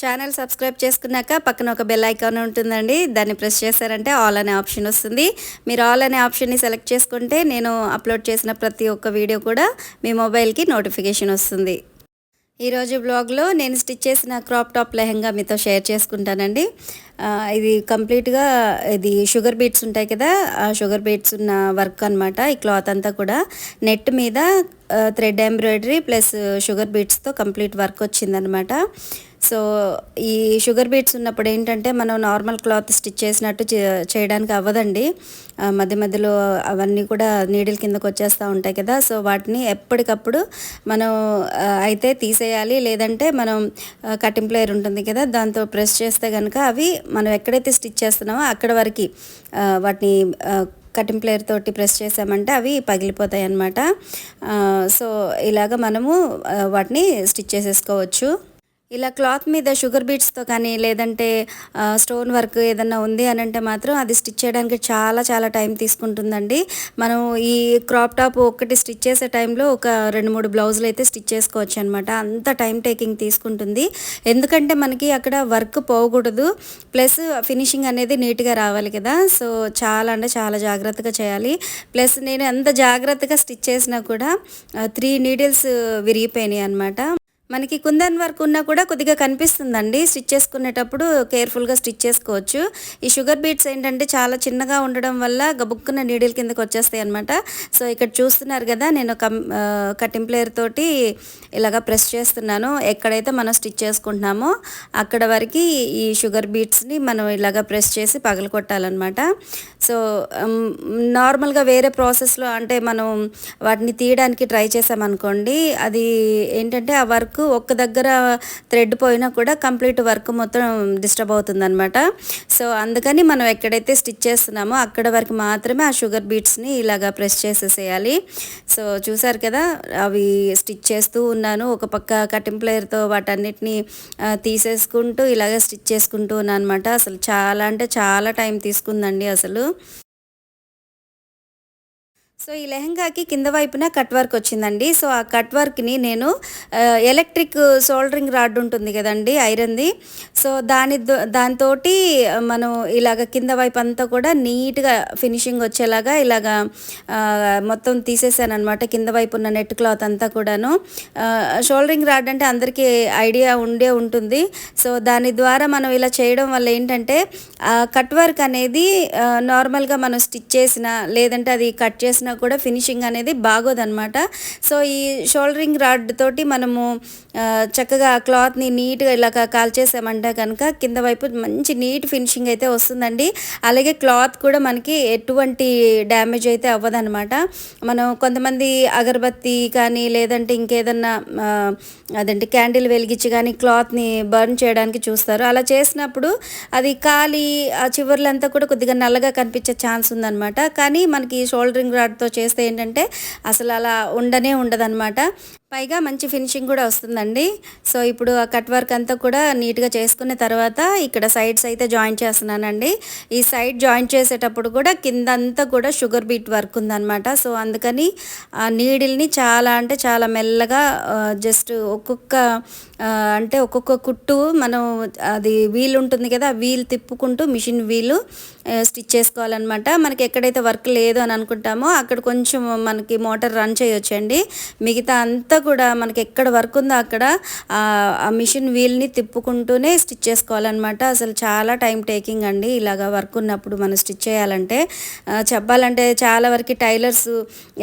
Channel subscribe చేసుకున్నాక పక్కన ఒక బెల్ ఐకాన్ ఉంటుందండి. దాన్ని ప్రెస్ చేశారంటే ఆల్ అనే ఆప్షన్ వస్తుంది. మీరు ఆల్ అనే ఆప్షన్ని సెలెక్ట్ చేసుకుంటే నేను అప్లోడ్ చేసిన ప్రతి ఒక్క వీడియో కూడా మీ మొబైల్కి నోటిఫికేషన్ వస్తుంది. ఈరోజు బ్లాగ్లో నేను స్టిచ్ చేసిన క్రాప్ టాప్ లెహంగా మీతో షేర్ చేసుకుంటానండి. ఇది కంప్లీట్గా ఇది షుగర్ బీట్స్ ఉంటాయి కదా ఆ షుగర్ బీట్స్ ఉన్న వర్క్ అనమాట ఈ క్లాత్ అంతా కూడా నెట్ మీద థ్రెడ్ ఎంబ్రాయిడరీ ప్లస్ షుగర్ బీట్స్తో కంప్లీట్ వర్క్ వచ్చిందనమాట సో ఈ షుగర్ బీట్స్ ఉన్నప్పుడు ఏంటంటే మనం నార్మల్ క్లాత్ స్టిచ్ చేసినట్టు చేయడానికి అవ్వదండి. మధ్య మధ్యలో అవన్నీ కూడా నీడిల్ కిందకు వచ్చేస్తూ ఉంటాయి కదా. సో వాటిని ఎప్పటికప్పుడు మనం అయితే తీసేయాలి. లేదంటే మనం కటింగ్ ప్లేయర్ ఉంటుంది కదా దాంతో ప్రెస్ చేస్తే కనుక అవి మనం ఎక్కడైతే స్టిచ్ చేస్తున్నామో అక్కడ వరకు వాటిని కటింగ్ ప్లేయర్ తోటి ప్రెస్ చేసామంటే అవి పగిలిపోతాయి అన్నమాట. సో ఇలాగ మనము వాటిని స్టిచ్ చేసేసుకోవచ్చు. ఇలా క్లాత్ మీద షుగర్ బీట్స్తో కానీ లేదంటే స్టోన్ వర్క్ ఏదన్నా ఉంది అని అంటే మాత్రం అది స్టిచ్ చేయడానికి చాలా చాలా టైం తీసుకుంటుందండి. మనం ఈ క్రాప్ టాప్ ఒక్కటి స్టిచ్ చేసే టైంలో ఒక రెండు మూడు బ్లౌజులు అయితే స్టిచ్ చేసుకోవచ్చు అనమాట అంత టైం టేకింగ్ తీసుకుంటుంది. ఎందుకంటే మనకి అక్కడ వర్క్ పోకూడదు. ప్లస్ ఫినిషింగ్ అనేది నీట్గా రావాలి కదా. సో చాలా అంటే చాలా జాగ్రత్తగా చేయాలి. ప్లస్ నేను ఎంత జాగ్రత్తగా స్టిచ్ చేసినా కూడా త్రీ నీడిల్స్ విరిగిపోయినాయి అనమాట మనకి కుందన్ వర్క్ ఉన్నా కూడా కొద్దిగా కనిపిస్తుందండి. స్టిచ్ చేసుకునేటప్పుడు కేర్ఫుల్గా స్టిచ్ చేసుకోవచ్చు. ఈ షుగర్ బీట్స్ ఏంటంటే చాలా చిన్నగా ఉండడం వల్ల గబుక్కున్న నీడిల్ కిందకి వచ్చేస్తాయి అనమాట సో ఇక్కడ చూస్తున్నారు కదా నేను కం కటింగ్ ప్లేయర్ తోటి ఇలాగ ప్రెస్ చేస్తున్నాను. ఎక్కడైతే మనం స్టిచ్ చేసుకుంటున్నామో అక్కడ వరకు ఈ షుగర్ బీట్స్ని మనం ఇలాగ ప్రెస్ చేసి పగలగొట్టాలన్నమాట సో నార్మల్గా వేరే ప్రాసెస్లో అంటే మనం వాటిని తీయడానికి ట్రై చేసామనుకోండి అది ఏంటంటే ఆ వర్క్ ఒక్క దగ్గర థ్రెడ్ పోయినా కూడా కంప్లీట్ వర్క్ మొత్తం డిస్టర్బ్ అవుతుందన్నమాట. సో అందుకని మనం ఎక్కడైతే స్టిచ్ చేస్తున్నామో అక్కడ వరకు మాత్రమే ఆ షుగర్ బీట్స్ని ఇలాగా ప్రెస్ చేసేసేయాలి. సో చూసారు కదా అవి స్టిచ్ చేస్తూ ఉన్నాను. ఒక పక్క కటింగ్ ప్లేయర్తో వాటన్నిటిని తీసేసుకుంటూ ఇలాగ స్టిచ్ చేసుకుంటూ ఉన్నాను అనమాట అసలు చాలా అంటే చాలా టైం తీసుకుందండి అసలు. సో ఈ లెహంగాకి కింద వైపున కట్ వర్క్ వచ్చిందండి. సో ఆ కట్ వర్క్ని నేను ఎలక్ట్రిక్ సోల్డరింగ్ రాడ్ ఉంటుంది కదండి ఐరన్ది. సో దాని దాంతో మనం ఇలాగ కింద వైపు అంతా కూడా నీట్గా ఫినిషింగ్ వచ్చేలాగా ఇలాగా మొత్తం తీసేసానమాట కింద వైపు ఉన్న నెట్ క్లాత్ అంతా కూడాను. షోల్డరింగ్ రాడ్ అంటే అందరికీ ఐడియా ఉండే ఉంటుంది. సో దాని ద్వారా మనం ఇలా చేయడం వల్ల ఏంటంటే కట్ వర్క్ అనేది నార్మల్గా మనం స్టిచ్ చేసిన లేదంటే అది కట్ చేసిన కూడా ఫినిషింగ్ అనేది బాగోదన్నమాట. సో ఈ షోల్డరింగ్ రాడ్ తోటి మనము చక్కగా ఆ క్లాత్ని నీట్గా ఇలా కాల్చేసామంటే కనుక కింద వైపు మంచి నీట్ ఫినిషింగ్ అయితే వస్తుందండి. అలాగే క్లాత్ కూడా మనకి ఎటువంటి డ్యామేజ్ అయితే అవ్వదన్నమాట. మనం కొంతమంది అగరబత్తి కానీ లేదంటే ఇంకేదన్నా అదంటే క్యాండిల్ వెలిగించి కానీ క్లాత్ని బర్న్ చేయడానికి చూస్తారు. అలా చేసినప్పుడు అది కాలి ఆ చివర్లంతా కూడా కొద్దిగా నల్లగా కనిపించే ఛాన్స్ ఉందన్నమాట. కానీ మనకి షోల్డరింగ్ రాడ్తో చేస్తే ఏంటంటే అసలు అలా ఉండనే ఉండదన్నమాట. పైగా మంచి ఫినిషింగ్ కూడా వస్తుందండి. సో ఇప్పుడు ఆ కట్ వర్క్ అంతా కూడా నీట్గా చేసుకున్న తర్వాత ఇక్కడ సైడ్స్ అయితే జాయిన్ చేస్తున్నానండి. ఈ సైడ్ జాయిన్ చేసేటప్పుడు కూడా కింద అంతా కూడా షుగర్ బీట్ వర్క్ ఉందన్నమాట. సో అందుకని ఆ నీడిల్ని చాలా అంటే చాలా మెల్లగా జస్ట్ ఒక్కొక్క అంటే ఒక్కొక్క కుట్టు మనం అది వీల్ ఉంటుంది కదా ఆ వీల్ తిప్పుకుంటూ మిషన్ వీలు స్టిచ్ చేసుకోవాలన్నమాట. మనకి ఎక్కడైతే వర్క్ లేదు అని అనుకుంటామో అక్కడ కొంచెం మనకి మోటార్ రన్ చేయొచ్చండి. మిగతా అంతా కూడా మనకి ఎక్కడ వర్క్ ఉందో అక్కడ ఆ మిషన్ వీల్ని తిప్పుకుంటూనే స్టిచ్ చేసుకోవాలన్నమాట. అసలు చాలా టైం టేకింగ్ అండి ఇలాగా వర్క్ ఉన్నప్పుడు మనం స్టిచ్ చేయాలంటే. చెప్పాలంటే చాలా వరకు టైలర్స్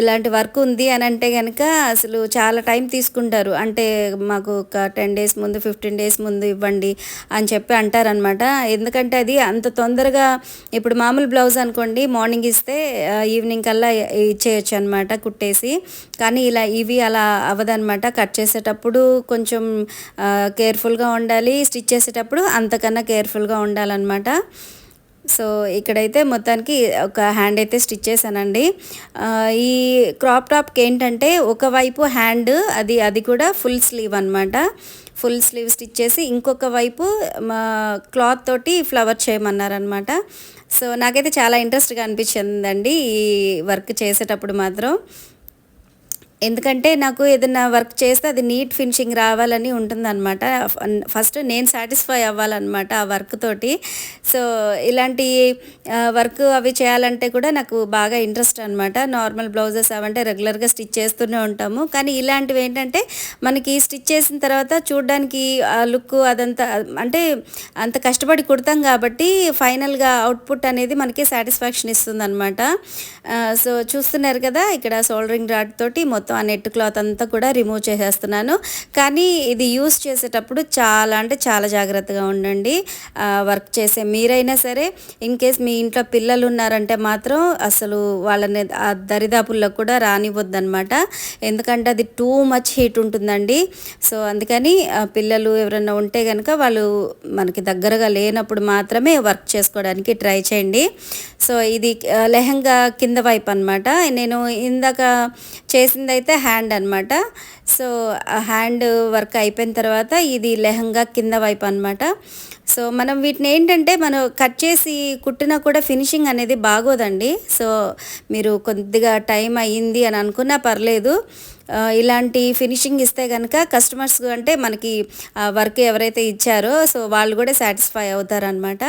ఇలాంటి వర్క్ ఉంది అని అంటే కనుక అసలు చాలా టైం తీసుకుంటారు. అంటే మాకు ఒక టెన్ డేస్ ముందు ఫిఫ్టీన్ డేస్ ముందు ఇవ్వండి అని చెప్పి అంటారనమాట ఎందుకంటే అది అంత తొందరగా ఇప్పుడు మామూలు బ్లౌజ్ అనుకోండి మార్నింగ్ ఇస్తే ఈవినింగ్ కల్లా ఇచ్చేయచ్చు అనమాట కుట్టేసి. కానీ ఇలా ఇవి అలా అవ్వదన్నమాట. కట్ చేసేటప్పుడు కొంచెం కేర్ఫుల్గా ఉండాలి. స్టిచ్ చేసేటప్పుడు అంతకన్నా కేర్ఫుల్గా ఉండాలన్నమాట. సో ఇక్కడైతే మొత్తానికి ఒక హ్యాండ్ అయితే స్టిచ్ చేశానండి. ఈ క్రాప్ టాప్కి ఏంటంటే ఒకవైపు హ్యాండ్ అది అది కూడా ఫుల్ స్లీవ్ అనమాట ఫుల్ స్లీవ్ స్టిచ్ చేసి ఇంకొక వైపు మా క్లాత్ తోటి ఫ్లవర్ చేయమన్నారనమాట సో నాకైతే చాలా ఇంట్రెస్ట్గా అనిపించిందండి ఈ వర్క్ చేసేటప్పుడు మాత్రం. ఎందుకంటే నాకు ఏదైనా వర్క్ చేస్తే అది నీట్ ఫినిషింగ్ రావాలని ఉంటుందన్నమాట. ఫస్ట్ నేను సాటిస్ఫై అవ్వాలన్నమాట ఆ వర్క్ తోటి. సో ఇలాంటి వర్క్ అవి చేయాలంటే కూడా నాకు బాగా ఇంట్రెస్ట్ అనమాట నార్మల్ బ్లౌజెస్ అవంటే రెగ్యులర్గా స్టిచ్ చేస్తూనే ఉంటాము. కానీ ఇలాంటివి ఏంటంటే మనకి స్టిచ్ చేసిన తర్వాత చూడడానికి ఆ లుక్ అదంతా అంటే అంత కష్టపడి కుడతాం కాబట్టి ఫైనల్గా అవుట్పుట్ అనేది మనకి సాటిస్ఫాక్షన్ ఇస్తుంది అనమాట సో చూస్తున్నారు కదా ఇక్కడ సోల్డరింగ్ రాడ్ తోటి మొత్తం ఆ నెట్ క్లాత్ అంతా కూడా రిమూవ్ చేసేస్తున్నాను. కానీ ఇది యూస్ చేసేటప్పుడు చాలా అంటే చాలా జాగ్రత్తగా ఉండండి. వర్క్ చేసే మీరైనా సరే ఇన్ కేస్ మీ ఇంట్లో పిల్లలు ఉన్నారంటే మాత్రం అసలు వాళ్ళని ఆ దరిదాపుల్లో కూడా రానివ్వద్దు అనమాట ఎందుకంటే అది టూ మచ్ హీట్ ఉంటుందండి. సో అందుకని పిల్లలు ఎవరైనా ఉంటే కనుక వాళ్ళు మనకి దగ్గరగా లేనప్పుడు మాత్రమే వర్క్ చేసుకోవడానికి ట్రై చేయండి. సో ఇది లెహంగా కింద వైపు అనమాట నేను ఇందాక చేసింది అయితే హ్యాండ్ అనమాట సో ఆ హ్యాండ్ వర్క్ అయిపోయిన తర్వాత ఇది లెహంగా కింద వైపు అనమాట సో మనం వీటిని ఏంటంటే మనం కట్ చేసి కుట్టినా కూడా ఫినిషింగ్ అనేది బాగోదండి. సో మీరు కొద్దిగా టైం అయ్యింది అని అనుకున్నా పర్లేదు. ఇలాంటి ఫినిషింగ్ ఇస్తే కనుక కస్టమర్స్ అంటే మనకి వర్క్ ఎవరైతే ఇచ్చారో సో వాళ్ళు కూడా సాటిస్ఫై అవుతారనమాట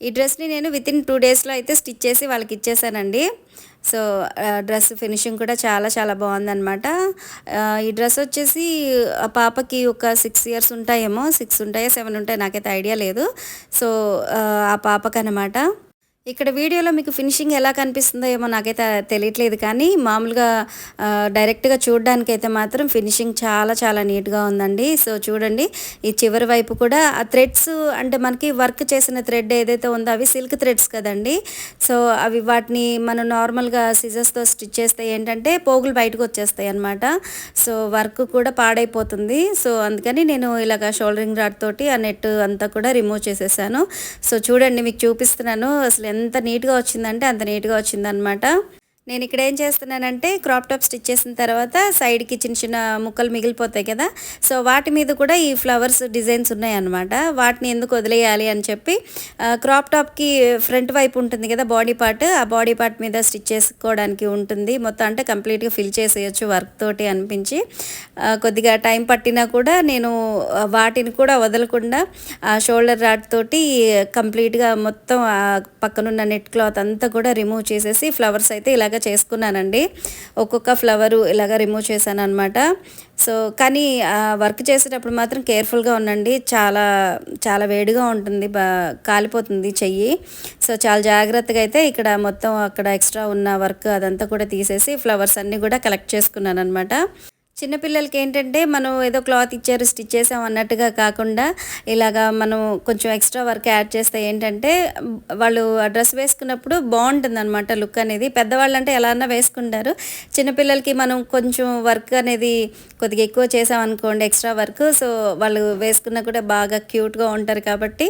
ఈ డ్రెస్ని నేను వితిన్ టూ డేస్లో అయితే స్టిచ్ చేసి వాళ్ళకి ఇచ్చేసానండి. సో డ్రెస్ ఫినిషింగ్ కూడా చాలా చాలా బాగుందన్నమాట. ఈ డ్రెస్ వచ్చేసి ఆ పాపకి ఒక సిక్స్ ఇయర్స్ ఉంటాయేమో సిక్స్ ఉంటాయో సెవెన్ ఉంటాయో నాకైతే ఐడియా లేదు. సో ఆ, పాపకనమాట పాపకి ఇక్కడ వీడియోలో మీకు ఫినిషింగ్ ఎలా కనిపిస్తుందో ఏమో నాకైతే తెలియట్లేదు కానీ మామూలుగా డైరెక్ట్గా చూడడానికి అయితే మాత్రం ఫినిషింగ్ చాలా చాలా నీట్గా ఉందండి. సో చూడండి ఈ చివరి వైపు కూడా ఆ థ్రెడ్స్ అంటే మనకి వర్క్ చేసిన థ్రెడ్ ఏదైతే ఉందో అవి సిల్క్ థ్రెడ్స్ కదండి. సో అవి వాటిని మనం నార్మల్గా సిజర్స్తో స్టిచ్ చేస్తే ఏంటంటే పోగులు బయటకు వచ్చేస్తాయి అనమాట సో వర్క్ కూడా పాడైపోతుంది. సో అందుకని నేను ఇలాగ షోల్డరింగ్ రాడ్ తోటి ఆ నెట్ అంతా కూడా రిమూవ్ చేసేసాను. సో చూడండి మీకు చూపిస్తున్నాను. అసలు ఎంత నీట్గా వచ్చిందంటే అంత నీట్గా వచ్చిందనమాట నేను ఇక్కడ ఏం చేస్తున్నానంటే క్రాప్ టాప్ స్టిచ్ చేసిన తర్వాత సైడ్కి చిన్న చిన్న ముక్కలు మిగిలిపోతాయి కదా. సో వాటి మీద కూడా ఈ ఫ్లవర్స్ డిజైన్స్ ఉన్నాయన్నమాట. వాటిని ఎందుకు వదిలేయాలి అని చెప్పి క్రాప్ టాప్కి ఫ్రంట్ వైపు ఉంటుంది కదా బాడీ పార్ట్ ఆ బాడీ పార్ట్ మీద స్టిచ్ చేసుకోవడానికి ఉంటుంది. మొత్తం అంటే కంప్లీట్గా ఫిల్ చేసేయచ్చు వర్క్ తోటి అనిపించి కొద్దిగా టైం పట్టినా కూడా నేను వాటిని కూడా వదలకుండా ఆ షోల్డర్ రాడ్ తోటి కంప్లీట్గా మొత్తం పక్కనున్న నెట్ క్లాత్ అంతా కూడా రిమూవ్ చేసేసి ఫ్లవర్స్ అయితే ఇలాగ చేసుకున్నానండి. ఒక్కొక్క ఫ్లవరు ఇలాగ రిమూవ్ చేశాను అనమాట సో కానీ వర్క్ చేసేటప్పుడు మాత్రం కేర్ఫుల్గా ఉండండి. చాలా చాలా వేడిగా ఉంటుంది. బా కాలిపోతుంది చెయ్యి. సో చాలా జాగ్రత్తగా అయితే ఇక్కడ మొత్తం అక్కడ ఎక్స్ట్రా ఉన్న వర్క్ అదంతా కూడా తీసేసి ఫ్లవర్స్ అన్నీ కూడా కలెక్ట్ చేసుకున్నాను అనమాట చిన్నపిల్లలకి ఏంటంటే మనం ఏదో క్లాత్ ఇచ్చారు స్టిచ్ చేసాం అన్నట్టుగా కాకుండా ఇలాగా మనం కొంచెం ఎక్స్ట్రా వర్క్ యాడ్ చేస్తే ఏంటంటే వాళ్ళు ఆ డ్రెస్ వేసుకున్నప్పుడు బాగుంటుంది అనమాట లుక్ అనేది. పెద్దవాళ్ళు అంటే ఎలా అన్నా వేసుకుంటారు. చిన్నపిల్లలకి మనం కొంచెం వర్క్ అనేది కొద్దిగా ఎక్కువ చేసాం అనుకోండి ఎక్స్ట్రా వర్క్. సో వాళ్ళు వేసుకున్నా కూడా బాగా క్యూట్గా ఉంటారు కాబట్టి.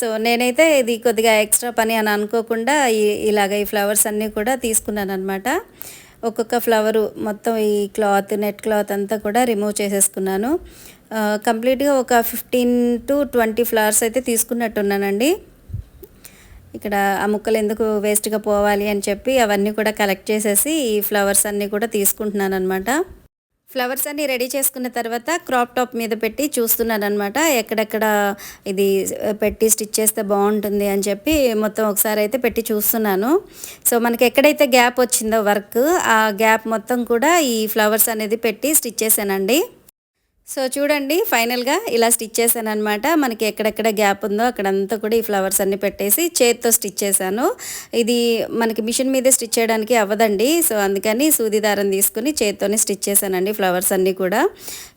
సో నేనైతే ఇది కొద్దిగా ఎక్స్ట్రా పని అని అనుకోకుండా ఈ ఇలాగ ఈ ఫ్లవర్స్ అన్నీ కూడా తీసుకున్నాను అనమాట ఒక్కొక్క ఫ్లవరు మొత్తం ఈ క్లాత్ నెట్ క్లాత్ అంతా కూడా రిమూవ్ చేసేసుకున్నాను. కంప్లీట్గా ఒక ఫిఫ్టీన్ టు ట్వంటీ ఫ్లవర్స్ అయితే తీసుకున్నట్టున్నానండి. ఇక్కడ ఆ ముక్కలు ఎందుకు వేస్ట్గా పోవాలి అని చెప్పి అవన్నీ కూడా కలెక్ట్ చేసేసి ఈ ఫ్లవర్స్ అన్నీ కూడా తీసుకుంటున్నాను అనమాట ఫ్లవర్స్ అన్ని రెడీ చేసుకున్న తర్వాత క్రాప్ టాప్ మీద పెట్టి చూస్తున్నాను అనమాట ఎక్కడెక్కడ ఇది పెట్టి స్టిచ్ చేస్తే బాగుంటుంది అని చెప్పి మొత్తం ఒకసారి అయితే పెట్టి చూస్తున్నాను. సో మనకి ఎక్కడైతే గ్యాప్ వచ్చిందో వర్క్ ఆ గ్యాప్ మొత్తం కూడా ఈ ఫ్లవర్స్ అనేది పెట్టి స్టిచ్ చేశానండి. సో చూడండి ఫైనల్గా ఇలా స్టిచ్ చేశాను అనమాట మనకి ఎక్కడెక్కడ గ్యాప్ ఉందో అక్కడంతా కూడా ఈ ఫ్లవర్స్ అన్ని పెట్టేసి చేత్తో స్టిచ్ చేశాను. ఇది మనకి మిషన్ మీదే స్టిచ్ చేయడానికి అవ్వదండి. సో అందుకని సూది దారం తీసుకుని చేత్తోనే స్టిచ్ చేశానండి ఫ్లవర్స్ అన్నీ కూడా.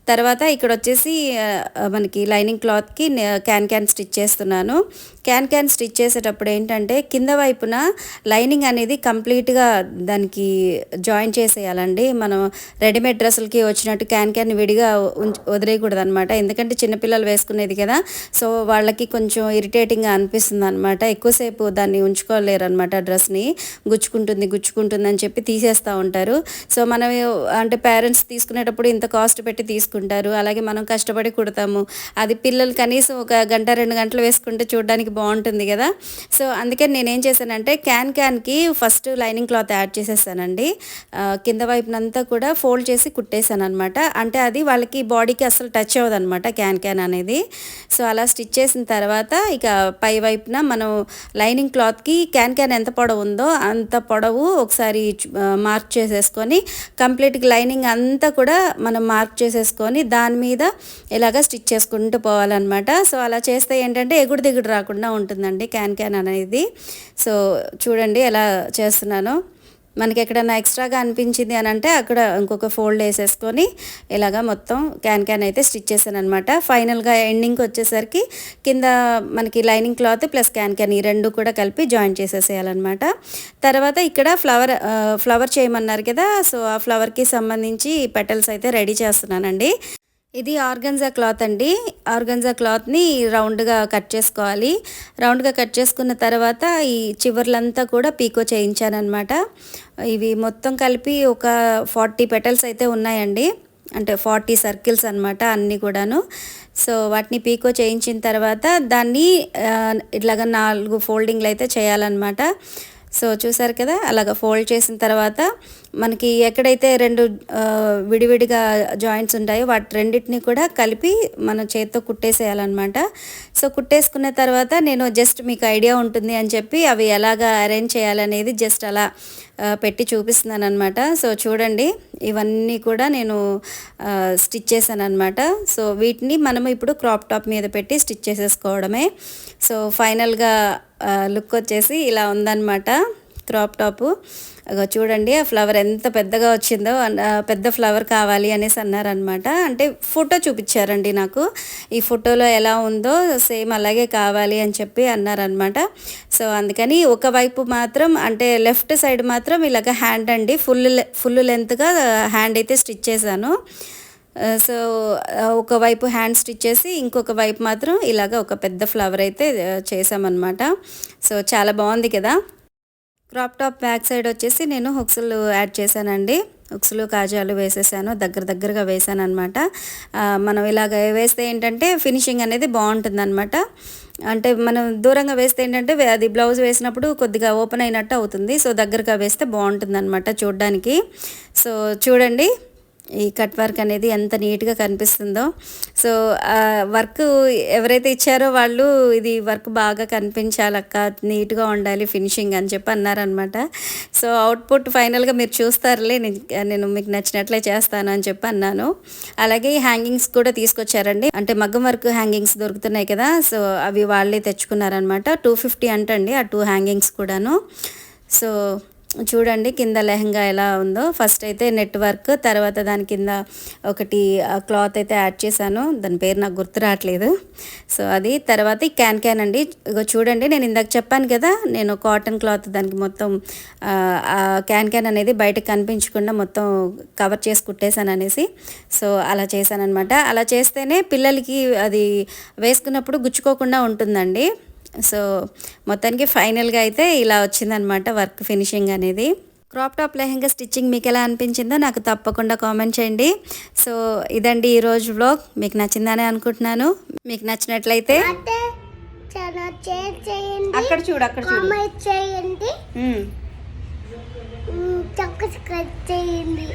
తర్వాత ఇక్కడ వచ్చేసి మనకి లైనింగ్ క్లాత్కి క్యాన్ క్యాన్ స్టిచ్ చేస్తున్నాను. క్యాన్ క్యాన్ స్టిచ్ చేసేటప్పుడు ఏంటంటే కింద వైపున లైనింగ్ అనేది కంప్లీట్గా దానికి జాయిన్ చేసేయాలండి. మనం రెడీమేడ్ డ్రెస్సులకి వచ్చినట్టు క్యాన్ క్యాన్ విడిగా వదిలేయకూడదు అనమాట ఎందుకంటే చిన్నపిల్లలు వేసుకునేది కదా సో వాళ్ళకి కొంచెం ఇరిటేటింగ్గా అనిపిస్తుంది అనమాట ఎక్కువసేపు దాన్ని ఉంచుకోలేరు అనమాట డ్రెస్ని. గుచ్చుకుంటుంది గుచ్చుకుంటుంది అని చెప్పి తీసేస్తూ ఉంటారు. సో మనం అంటే పేరెంట్స్ తీసుకునేటప్పుడు ఇంత కాస్ట్ పెట్టి తీసుకు వేసుకుంటారు. అలాగే మనం కష్టపడి కుడతాము. అది పిల్లలు కనీసం ఒక గంట రెండు గంటలు వేసుకుంటే చూడడానికి బాగుంటుంది కదా. సో అందుకని నేనేం చేశానంటే క్యాన్ క్యాన్కి ఫస్ట్ లైనింగ్ క్లాత్ యాడ్ చేసేసానండి. కింద వైపునంతా కూడా ఫోల్డ్ చేసి కుట్టేశాను అనమాట అంటే అది వాళ్ళకి బాడీకి అసలు టచ్ అవ్వదు అనమాట క్యాన్ క్యాన్ అనేది. సో అలా స్టిచ్ చేసిన తర్వాత ఇక పై వైపున మనం లైనింగ్ క్లాత్కి క్యాన్ క్యాన్ ఎంత పొడవు ఉందో అంత పొడవు ఒకసారి మార్క్ చేసేసుకొని కంప్లీట్గా లైనింగ్ అంతా కూడా మనం మార్క్ చేసేసుకొని దాని మీద ఇలాగ స్టిచ్ చేసుకుంటూ పోవాలన్నమాట. సో అలా చేస్తే ఏంటంటే ఎగుడు దిగుడు రాకుండా ఉంటుందండి క్యాన్ క్యాన్ అనేది. సో చూడండి ఎలా చేస్తున్నానో. మనకి ఎక్కడైనా ఎక్స్ట్రాగా అనిపించింది అని అంటే అక్కడ ఇంకొక ఫోల్డ్ వేసేసుకొని ఇలాగా మొత్తం క్యాన్ క్యాన్ అయితే స్టిచ్ చేశాను అనమాట ఫైనల్గా ఎండింగ్కి వచ్చేసరికి కింద మనకి lining cloth plus can can ఈ రెండు కూడా కలిపి జాయిన్ చేసేసేయాలన్నమాట. తర్వాత ఇక్కడ ఫ్లవర్ ఫ్లవర్ చేయమన్నారు కదా సో ఆ ఫ్లవర్కి సంబంధించి పెటల్స్ అయితే రెడీ చేస్తున్నానండి. ఇది ఆర్గన్జా క్లాత్ అండి. ఆర్గన్జా క్లాత్ని రౌండ్గా కట్ చేసుకోవాలి. రౌండ్గా కట్ చేసుకున్న తర్వాత ఈ చివర్లంతా కూడా పీకో చేయించానమాట ఇవి మొత్తం కలిపి ఒక ఫార్టీ పెటల్స్ అయితే ఉన్నాయండి. అంటే ఫార్టీ సర్కిల్స్ అనమాట అన్నీ కూడాను. సో వాటిని పీకో చేయించిన తర్వాత దాన్ని ఇట్లాగ ఇట్లాగా నాలుగు ఫోల్డింగ్లు అయితే చేయాలన్నమాట. సో చూసారు కదా అలాగ ఫోల్డ్ చేసిన తర్వాత మనకి ఎక్కడైతే రెండు విడివిడిగా జాయింట్స్ ఉంటాయో వాటి రెండింటిని కూడా కలిపి మన చేత్తో కుట్టేసేయాలన్నమాట. సో కుట్టేసుకున్న తర్వాత నేను జస్ట్ మీకు ఐడియా ఉంటుంది అని చెప్పి అవి ఎలాగ అరేంజ్ చేయాలనేది జస్ట్ అలా పెట్టి చూపిస్తున్నాను అనమాట సో చూడండి ఇవన్నీ కూడా నేను స్టిచ్ చేశాను అనమాట సో వీటిని మనము ఇప్పుడు క్రాప్ టాప్ మీద పెట్టి స్టిచ్ చేసేసుకోవడమే. సో ఫైనల్గా లుక్ వచ్చేసి ఇలా ఉందన్నమాట. Crop top. చూడండి ఆ ఫ్లవర్ ఎంత పెద్దగా వచ్చిందో పెద్ద ఫ్లవర్ కావాలి అనేసి అన్నారనమాట అంటే ఫోటో చూపించారండి నాకు. ఈ ఫోటోలో ఎలా ఉందో సేమ్ అలాగే కావాలి అని చెప్పి అన్నారనమాట సో అందుకని ఒకవైపు మాత్రం అంటే లెఫ్ట్ సైడ్ మాత్రం ఇలాగ హ్యాండ్ అండి. ఫుల్ ఫుల్ లెంత్గా హ్యాండ్ అయితే స్టిచ్ చేశాను. సో ఒకవైపు హ్యాండ్ స్టిచ్ చేసి ఇంకొక వైపు మాత్రం ఇలాగ ఒక పెద్ద ఫ్లవర్ అయితే uh, చేసామన్నమాట సో చాలా బాగుంది కదా. క్రాప్ టాప్ బ్యాక్ సైడ్ వచ్చేసి నేను హుక్స్లు యాడ్ చేశానండి. హుక్స్లు కాజాలు వేసేసాను దగ్గర దగ్గరగా వేసాను అనమాట uh, మనం ఇలాగ వేస్తే ఏంటంటే ఫినిషింగ్ అనేది బాగుంటుంది అనమాట అంటే మనం దూరంగా వేస్తే ఏంటంటే అది బ్లౌజ్ వేసినప్పుడు కొద్దిగా ఓపెన్ అయినట్టు అవుతుంది. సో దగ్గరగా వేస్తే బాగుంటుంది అనమాట చూడడానికి. సో చూడండి. ఈ కట్ వర్క్ అనేది ఎంత నీట్గా కనిపిస్తుందో. సో వర్క్ ఎవరైతే ఇచ్చారో వాళ్ళు ఇది వర్క్ బాగా కనిపించాలక్క నీట్గా ఉండాలి ఫినిషింగ్ అని చెప్పి అన్నారనమాట సో అవుట్పుట్ ఫైనల్గా మీరు చూస్తారులే నేను నేను మీకు నచ్చినట్లే చేస్తాను అని చెప్పి అన్నాను. అలాగే ఈ హ్యాంగింగ్స్ కూడా తీసుకొచ్చారండి. అంటే మగ్గం వర్క్ హ్యాంగింగ్స్ దొరుకుతున్నాయి కదా సో అవి వాళ్ళే తెచ్చుకున్నారనమాట టూ ఫిఫ్టీ అంటండి ఆ టూ హ్యాంగింగ్స్ కూడాను. సో చూడండి కింద లెహంగా ఎలా ఉందో. ఫస్ట్ అయితే నెట్వర్క్ తర్వాత దాని కింద ఒకటి క్లాత్ అయితే యాడ్ చేశాను. దాని పేరు నాకు గుర్తు రావట్లేదు. సో అది తర్వాత ఈ క్యాన్ క్యాన్ అండి. ఇగో చూడండి నేను ఇందాక చెప్పాను కదా నేను కాటన్ క్లాత్ దానికి మొత్తం ఆ, క్యాన్ క్యాన్ అనేది బయటకు కనిపించకుండా మొత్తం కవర్ చేసి కుట్టేశాను అనేసి. సో అలా చేశాను అనమాట అలా చేస్తేనే పిల్లలకి అది వేసుకున్నప్పుడు గుచ్చుకోకుండా ఉంటుందండి. సో మొత్తానికి ఫైనల్గా అయితే ఇలా వచ్చిందనమాట వర్క్ ఫినిషింగ్ అనేది. క్రాప్ టాప్ లెహంగా స్టిచ్చింగ్ మీకు ఎలా అనిపించిందో నాకు తప్పకుండా కామెంట్ చేయండి. సో ఇదండి ఈరోజు వ్లాగ్ మీకు నచ్చిందని అనుకుంటున్నాను. మీకు నచ్చినట్లయితే అక్కడ చూడు అక్కడ చూడు. కామెంట్ చేయండి. ఉమ్. సబ్స్క్రైబ్ చేయండి.